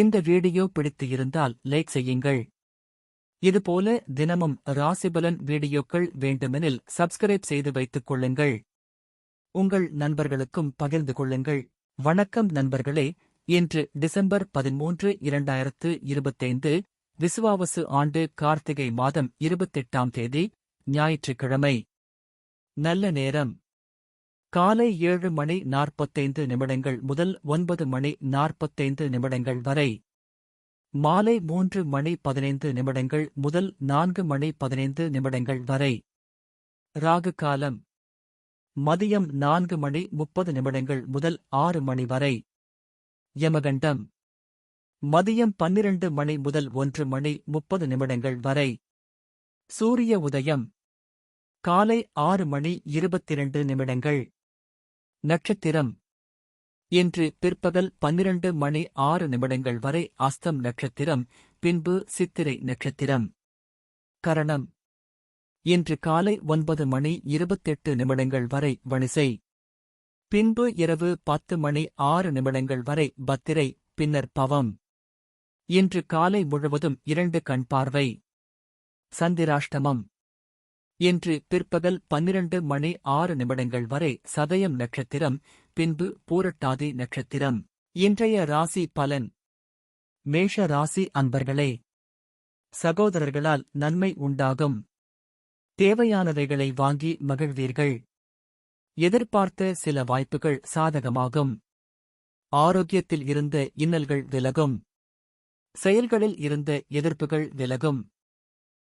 இந்த வீடியோ பிடித்து இருந்தால் லைக் செய்யுங்கள். இதுபோல தினமும் ராசிபலன் வீடியோக்கள் வேண்டுமெனில் சப்ஸ்கிரைப் செய்து வைத்துக் கொள்ளுங்கள். உங்கள் நண்பர்களுக்கும் பகிர்ந்து கொள்ளுங்கள். வணக்கம் நண்பர்களே இன்று டிசம்பர் பதிமூன்று இரண்டாயிரத்து இருபத்தைந்து விசுவாவசு ஆண்டு கார்த்திகை மாதம் இருபத்தெட்டாம் தேதி ஞாயிற்றுக்கிழமை. நல்ல நேரம். காலை ஏழு மணி நாற்பத்தைந்து நிமிடங்கள் முதல் ஒன்பது மணி நாற்பத்தைந்து நிமிடங்கள் வரை. மாலை மூன்று மணி பதினைந்து நிமிடங்கள் முதல் நான்கு மணி பதினைந்து நிமிடங்கள் வரை. ராகு காலம். மதியம் நான்கு மணி முப்பது நிமிடங்கள் முதல் ஆறு மணி வரை. யமகண்டம். மதியம் பன்னிரண்டு மணி முதல் ஒன்று மணி முப்பது நிமிடங்கள் வரை. சூரிய உதயம். காலை ஆறு மணி இருபத்திரண்டு நிமிடங்கள். நட்சத்திரம். இன்று பிற்பகல் பன்னிரண்டு மணி ஆறு நிமிடங்கள் வரை அஸ்தம் நட்சத்திரம் பின்பு சித்திரை நட்சத்திரம். கரணம். இன்று காலை ஒன்பது மணி இருபத்தெட்டு நிமிடங்கள் வரை வணிசை. பின்பு இரவு பத்து மணி ஆறு நிமிடங்கள் வரை பத்திரை பின்னர் பவம். இன்று காலை முழுவதும் இரண்டு கண் பார்வை. சந்திராஷ்டமம். இன்று பிற்பகல் பன்னிரண்டு மணி ஆறு நிமிடங்கள் வரை சதயம் நட்சத்திரம் பின்பு பூரட்டாதி நட்சத்திரம். இன்றைய ராசி பலன். மேஷ ராசி அன்பர்களே சகோதரர்களால் நன்மை உண்டாகும். தேவையானவைகளை வாங்கி மகிழ்வீர்கள். எதிர்பார்த்த சில வாய்ப்புகள் சாதகமாகும். ஆரோக்கியத்தில் இருந்த இன்னல்கள் விலகும். செயல்களில் இருந்த எதிர்ப்புகள் விலகும்.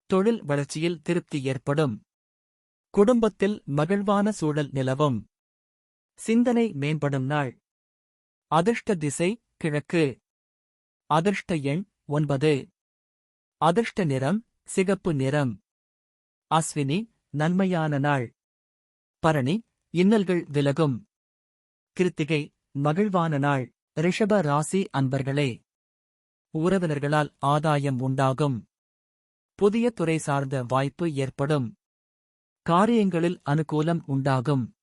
தொழில் வளர்ச்சியில் திருப்தி ஏற்படும். குடும்பத்தில் மகிழ்வான சூழல் நிலவும். சிந்தனை மேம்படும் நாள். அதிர்ஷ்ட திசை கிழக்கு. அதிர்ஷ்ட எண் ஒன்பது. அதிர்ஷ்ட நிறம் சிகப்பு நிறம். அஸ்வினி நன்மையான நாள். பரணி இன்னல்கள் விலகும். கிருத்திகை மகிழ்வான நாள். ரிஷப ராசி அன்பர்களே. உறவினர்களால் ஆதாயம் உண்டாகும். புதிய துறை சார்ந்த வாய்ப்பு ஏற்படும். காரியங்களில் அனுகூலம் உண்டாகும்.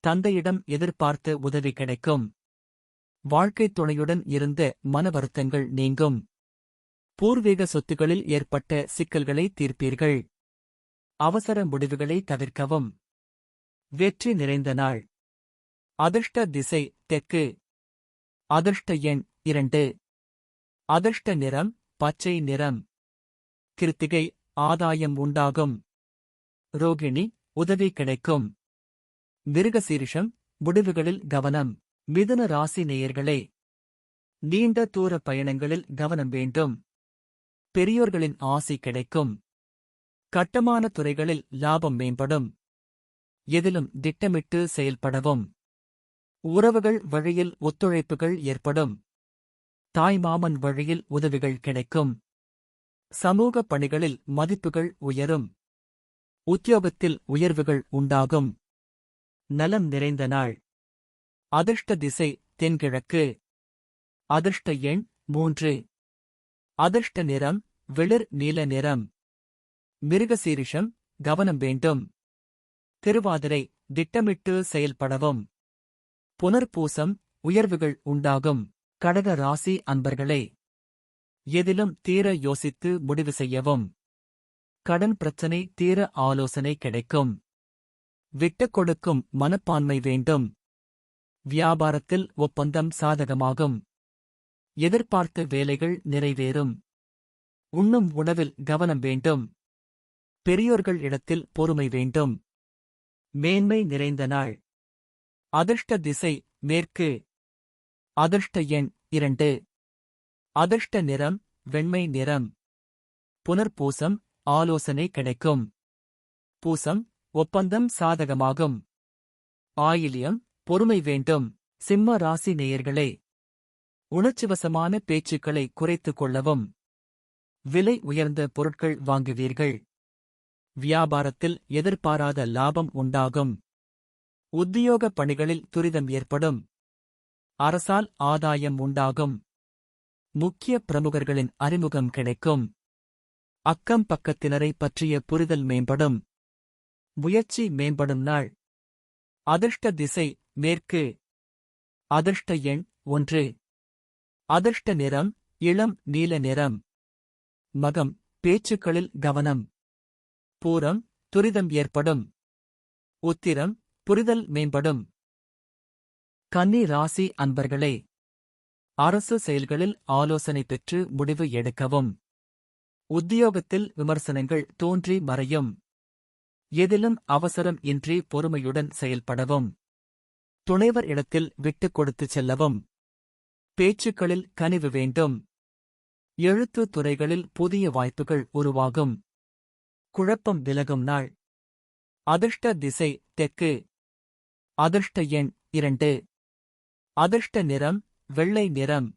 தந்தையிடம் எதிர்பார்த்த உதவி கிடைக்கும். வாழ்க்கைத் துணையுடன் இருந்த மன வருத்தங்கள் நீங்கும். பூர்வீக சொத்துகளில் ஏற்பட்ட சிக்கல்களை தீர்ப்பீர்கள். அவசர முடிவுகளை தவிர்க்கவும். வெற்றி நிறைந்த நாள். அதிர்ஷ்ட திசை தெற்கு. அதிர்ஷ்ட எண் இரண்டு. அதிர்ஷ்ட நிறம் பச்சை நிறம். கிருத்திகை ஆதாயம் உண்டாகும். ரோகிணி உதவி கிடைக்கும். மிருகசீரிஷம் முடிவுகளில் கவனம். மிதுன ராசி நேயர்களே நீண்ட தூர பயணங்களில் கவனம் வேண்டும். பெரியோர்களின் ஆசி கிடைக்கும். கட்டமான துறைகளில் லாபம் மேம்படும். எதிலும் திட்டமிட்டு செயல்படவும். உறவுகள் வழியில் ஒத்துழைப்புகள் ஏற்படும். தாய்மாமன் வழியில் உதவிகள் கிடைக்கும். சமூக பணிகளில் மதிப்புகள் உயரும். உத்தியோகத்தில் உயர்வுகள் உண்டாகும். நலம் நிறைந்த நாள். அதிர்ஷ்ட திசை தென்கிழக்கு. அதிர்ஷ்ட எண் மூன்று. அதிர்ஷ்ட நிறம் வெளிர் நீல நிறம். மிருகசீரிஷம் கவனம் வேண்டும். திருவாதிரை திட்டமிட்டு செயல்படவும். புனர்பூசம் உயர்வுகள் உண்டாகும். கடக ராசி அன்பர்களே. எதிலும் தீர யோசித்து முடிவு செய்யவும். கடன் பிரச்சனை தீர ஆலோசனை கிடைக்கும். விட்டுக் கொடுக்கும் மனப்பான்மை வேண்டும். வியாபாரத்தில் ஒப்பந்தம் சாதகமாகும். எதிர்பார்த்த வேலைகள் நிறைவேறும். உண்ணும் உணவில் கவனம் வேண்டும். பெரியோர்கள் இடத்தில் பொறுமை வேண்டும். மேன்மை நிறைந்த நாள். அதிர்ஷ்ட திசை மேற்கு. அதிர்ஷ்ட எண் இரண்டு. அதிர்ஷ்ட நிறம் வெண்மை நிறம். புனர்பூசம் ஆலோசனை கிடைக்கும். பூசம் ஒப்பந்தம் சாதகமாகும். ஆயிலியம் பொறுமை வேண்டும். சிம்ம ராசி நேயர்களே உணர்ச்சிவசமான பேச்சுக்களை குறைத்துக் கொள்ளவும். விலை உயர்ந்த பொருட்கள் வாங்குவீர்கள். வியாபாரத்தில் எதிர்பாராத லாபம் உண்டாகும். உத்தியோக பணிகளில் துரிதம் ஏற்படும். அரசால் ஆதாயம் உண்டாகும். முக்கிய பிரமுகர்களின் அறிமுகம் கிடைக்கும். அக்கம் பக்கத்தினரை பற்றிய புரிதல் மேம்படும். முயற்சி மேம்படும் நாள். அதிர்ஷ்ட திசை மேற்கு. அதிர்ஷ்ட எண் ஒன்று. அதிர்ஷ்ட நிறம் இளம் நீல நிறம். மகம் பேச்சுக்களில் கவனம். பூரம் துரிதம் ஏற்படும். உத்திரம் புரிதல் மேம்படும். கன்னி ராசி அன்பர்களே அரசு செயல்களில் ஆலோசனை பெற்று முடிவு எடுக்கவும். உத்தியோகத்தில் விமர்சனங்கள் தோன்றி மறையும். எதிலும் அவசரம் இன்றி பொறுமையுடன் செயல்படவும். துணைவர் இடத்தில் விட்டுக் கொடுத்துச் செல்லவும். பேச்சுக்களில் கனிவு வேண்டும். எழுத்து துறைகளில் புதிய வாய்ப்புகள் உருவாகும். குழப்பம் விலகும் நாள். அதிர்ஷ்ட திசை தெற்கு. அதிர்ஷ்ட எண் இரண்டு. அதிர்ஷ்ட நிறம் வெள்ளை நிறம்.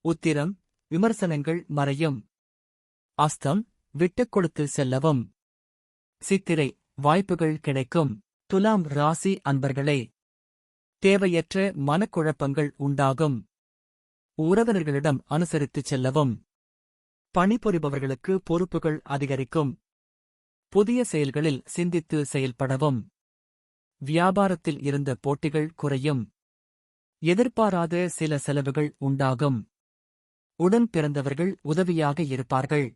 உத்திரம் விமர்சனங்கள் மறையும். அஸ்தம் விட்டுக் கொடுத்து செல்லவும். சித்திரை வாய்ப்புகள் கிடைக்கும். துலாம் ராசி அன்பர்களே தேவையற்ற மனக்குழப்பங்கள் உண்டாகும். உறவினர்களிடம் அனுசரித்துச் செல்லவும். பணிபுரிபவர்களுக்கு பொறுப்புகள் அதிகரிக்கும். புதிய செயல்களில் சிந்தித்து செயல்படவும். வியாபாரத்தில் இருந்த போட்டிகள் குறையும். எதிர்பாராத சில செலவுகள் உண்டாகும். உடன் பிறந்தவர்கள் உதவியாக இருப்பார்கள்.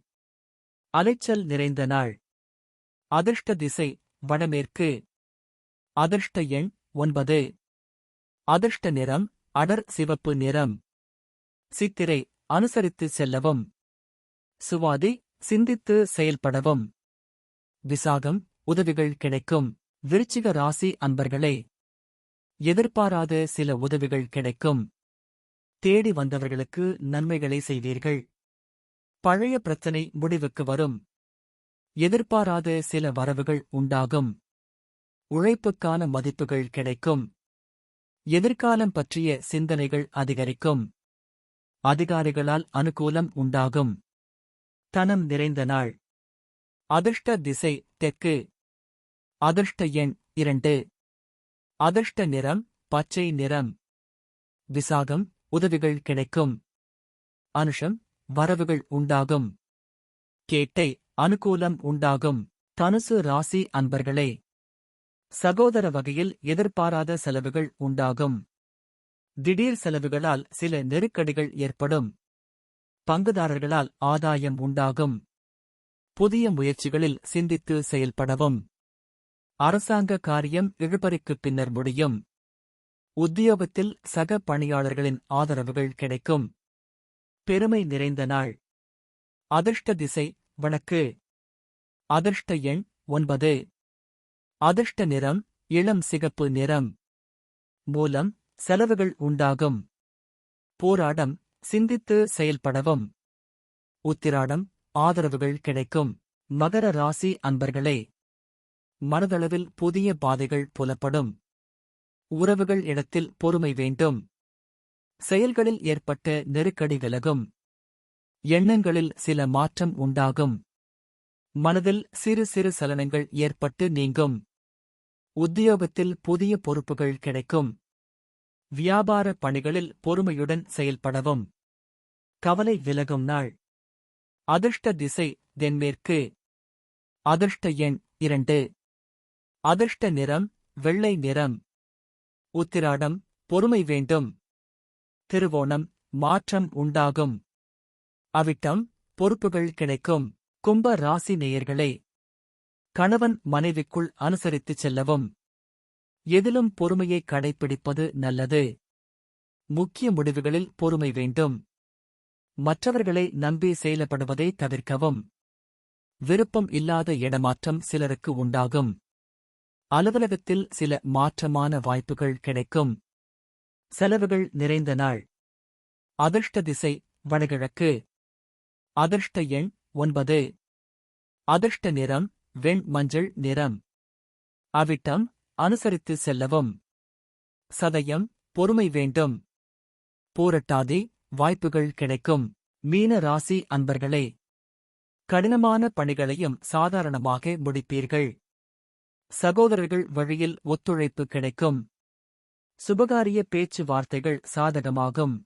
அலைச்சல் நிறைந்த நாள். அதிர்ஷ்ட திசை வடமேற்கு. அதிர்ஷ்ட எண் ஒன்பது. அதிர்ஷ்ட நிறம் அடர் சிவப்பு நிறம். சித்திரை அனுசரித்து செல்லவும். சுவாதி சிந்தித்து செயல்படவும். விசாகம் உதவிகள் கிடைக்கும். விருச்சிக ராசி அன்பர்களே. எதிர்பாராத சில உதவிகள் கிடைக்கும். தேடி வந்தவர்களுக்கு நன்மைகளை செய்வீர்கள். பழைய பிரச்சனை முடிவுக்கு வரும். எதிர்பாராத சில வரவுகள் உண்டாகும். உழைப்புக்கான மதிப்புகள் கிடைக்கும். எதிர்காலம் பற்றிய சிந்தனைகள் அதிகரிக்கும். அதிகாரிகளால் அனுகூலம் உண்டாகும். தனம் நிறைந்த நாள். அதிர்ஷ்ட திசை தெற்கு. அதிர்ஷ்ட எண் இரண்டு. அதிர்ஷ்ட நிறம் பச்சை நிறம். விசாகம் உதவிகள் கிடைக்கும். அனுஷம் வரவுகள் உண்டாகும். கேட்டை அனுகூலம் உண்டாகும். தனுசு ராசி அன்பர்களே சகோதர வகையில் எதிர்பாராத செலவுகள் உண்டாகும். திடீர் செலவுகளால் சில நெருக்கடிகள் ஏற்படும். பங்குதாரர்களால் ஆதாயம் உண்டாகும். புதிய முயற்சிகளில் சிந்தித்து செயல்படவும். அரசாங்க காரியம் இழுபறிக்குப் பின்னர் முடியும். உத்தியோகத்தில் சக பணியாளர்களின் ஆதரவுகள் கிடைக்கும். பெருமை நிறைந்த நாள். அதிர்ஷ்ட திசை வழக்கு. அதிர்ஷ்ட எண் ஒன்பது. அதிர்ஷ்ட நிறம் இளம் சிகப்பு நிறம். மூலம் செலவுகள் உண்டாகும். போராடம் சிந்தித்து செயல்படவும். உத்திராடம் ஆதரவுகள் கிடைக்கும். மகர ராசி அன்பர்களே. மனதளவில் புதிய பாதைகள் புலப்படும். உறவுகள் இடத்தில் பொறுமை வேண்டும். செயல்களில் ஏற்பட்ட நெருக்கடி விலகும். எண்ணங்களில் சில மாற்றம் உண்டாகும். மனதில் சிறு சிறு சலனங்கள் ஏற்பட்டு நீங்கும். உத்தியோகத்தில் புதிய பொறுப்புகள் கிடைக்கும். வியாபார பணிகளில் பொறுமையுடன் செயல்படவும். கவலை விலகும் நாள். அதிர்ஷ்ட திசை தென்மேற்கு. அதிர்ஷ்ட எண் இரண்டு. அதிர்ஷ்ட நிறம் வெள்ளை நிறம். உத்திராடம் பொறுமை வேண்டும். திருவோணம் மாற்றம் உண்டாகும். அவிட்டம் பொறுப்புகள் கிடைக்கும். கும்ப ராசி நேயர்களே கணவன் மனைவிக்குள் அனுசரித்துச் செல்லவும். எதிலும் பொறுமையை கடைப்பிடிப்பது நல்லது. முக்கிய முடிவுகளில் பொறுமை வேண்டும். மற்றவர்களை நம்பி செயலப்படுவதை தவிர்க்கவும். விருப்பம் இல்லாத இடமாற்றம் சிலருக்கு உண்டாகும். அலுவலகத்தில் சில மாற்றமான வாய்ப்புகள் கிடைக்கும். செலவுகள் நிறைந்த நாள். அதிர்ஷ்ட திசை வடகிழக்கு. அதிர்ஷ்ட எண் ஒன்பது. அதிர்ஷ்ட நிறம் வெண் மஞ்சள் நிறம். அவிட்டம் அனுசரித்து செல்லவும். சதயம் பொறுமை வேண்டும். பூரட்டாதி வாய்ப்புகள் கிடைக்கும். மீன ராசி அன்பர்களே. கடினமான பணிகளையும் சாதாரணமாக முடிப்பீர்கள். சகோதரர்கள் வழியில் ஒத்துழைப்பு கிடைக்கும். சுபகாரிய பேச்சுவார்த்தைகள் சாதகமாகும்.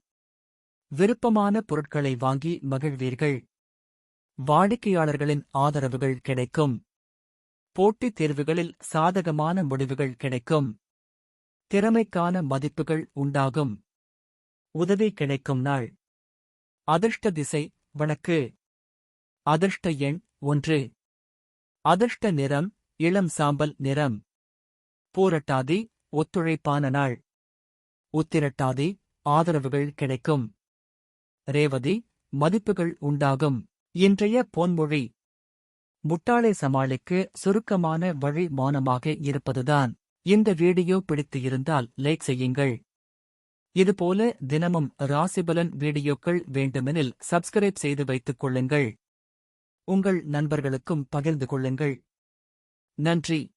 விருப்பமான பொருட்களை வாங்கி மகிழ்வீர்கள். வாடிக்கையாளர்களின் ஆதரவுகள் கிடைக்கும். போட்டித் தேர்வுகளில் சாதகமான முடிவுகள் கிடைக்கும். திறமைக்கான மதிப்புகள் உண்டாகும். உதவி கிடைக்கும் நாள். அதிர்ஷ்ட திசை வழக்கு. அதிர்ஷ்ட எண் ஒன்று. அதிர்ஷ்ட நிறம் இளம் சாம்பல் நிறம். பூரட்டாதி ஒத்துழைப்பான நாள். உத்திரட்டாதி ஆதரவுகள் கிடைக்கும். ரேவதி மதிப்புகள் உண்டாகும். இன்றைய போன்மொழி. முட்டாளை சமாளிக்கு சுருக்கமான வழி மௌனமாக இருப்பதுதான். இந்த வீடியோ பிடித்து இருந்தால் லைக் செய்யுங்கள். இதுபோல தினமும் ராசிபலன் வீடியோக்கள் வேண்டுமெனில் சப்ஸ்கிரைப் செய்து வைத்துக் கொள்ளுங்கள். உங்கள் நண்பர்களுக்கும் பகிர்ந்து கொள்ளுங்கள். நன்றி.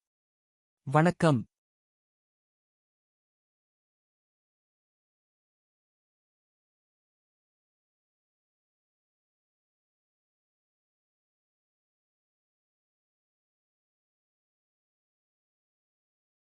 வணக்கம்.